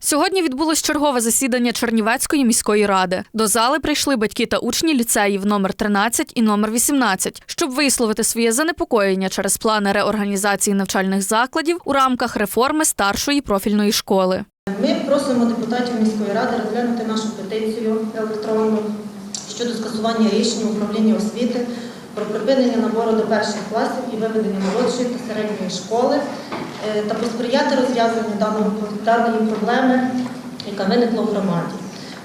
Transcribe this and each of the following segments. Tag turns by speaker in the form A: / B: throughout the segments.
A: Сьогодні відбулось чергове засідання Чернівецької міської ради. До зали прийшли батьки та учні ліцеїв номер 13 і номер 18, щоб висловити своє занепокоєння через плани реорганізації навчальних закладів у рамках реформи старшої профільної школи.
B: Ми просимо депутатів міської ради розглянути нашу петицію електронну щодо скасування рішення управління освіти про припинення набору до перших класів і виведення молодшої та середньої школи е, та посприяти розв'язанню даної проблеми, яка виникла в громаді.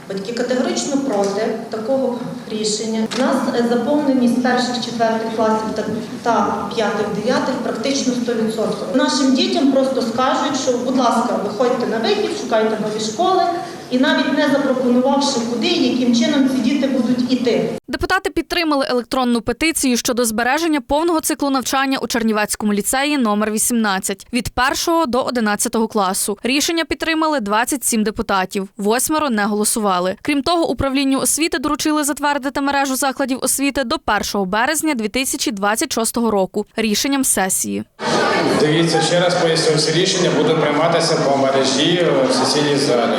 B: Батьки категорично проти такого рішення. У нас е, заповненість перших четвертих класів та- та п'ятих, дев'ятих практично 100%. Нашим дітям просто скажуть, що, будь ласка, виходьте на вихід, шукайте нові школи, і навіть не запропонувавши куди і яким чином ці діти будуть іти.
A: Депутати підтримали електронну петицію щодо збереження повного циклу навчання у Чернівецькому ліцеї номер 18 від 1 до 11 класу. Рішення підтримали 27 депутатів, восьмеро не голосували. Крім того, управлінню освіти доручили затвердити мережу закладів освіти до 1 березня 2026 року рішенням сесії.
C: Дивіться, ще раз поясню, це рішення буде прийматися по мережі в сесійній залі.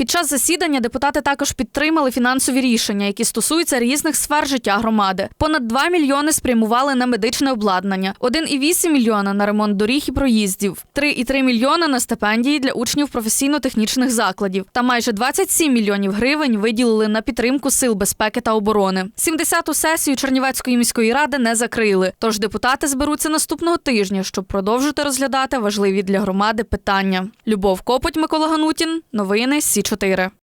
A: Під час засідання депутати також підтримали фінансові рішення, які стосуються різних сфер життя громади. Понад 2 мільйони спрямували на медичне обладнання, 1,8 мільйона на ремонт доріг і проїздів, 3,3 мільйона на стипендії для учнів професійно-технічних закладів та майже 27 мільйонів гривень виділили на підтримку сил безпеки та оборони. 70-ту сесію Чернівецької міської ради не закрили. Тож депутати зберуться наступного тижня, щоб продовжити розглядати важливі для громади питання. Любов Копоть, Микола Ганутін. Новини Сі 4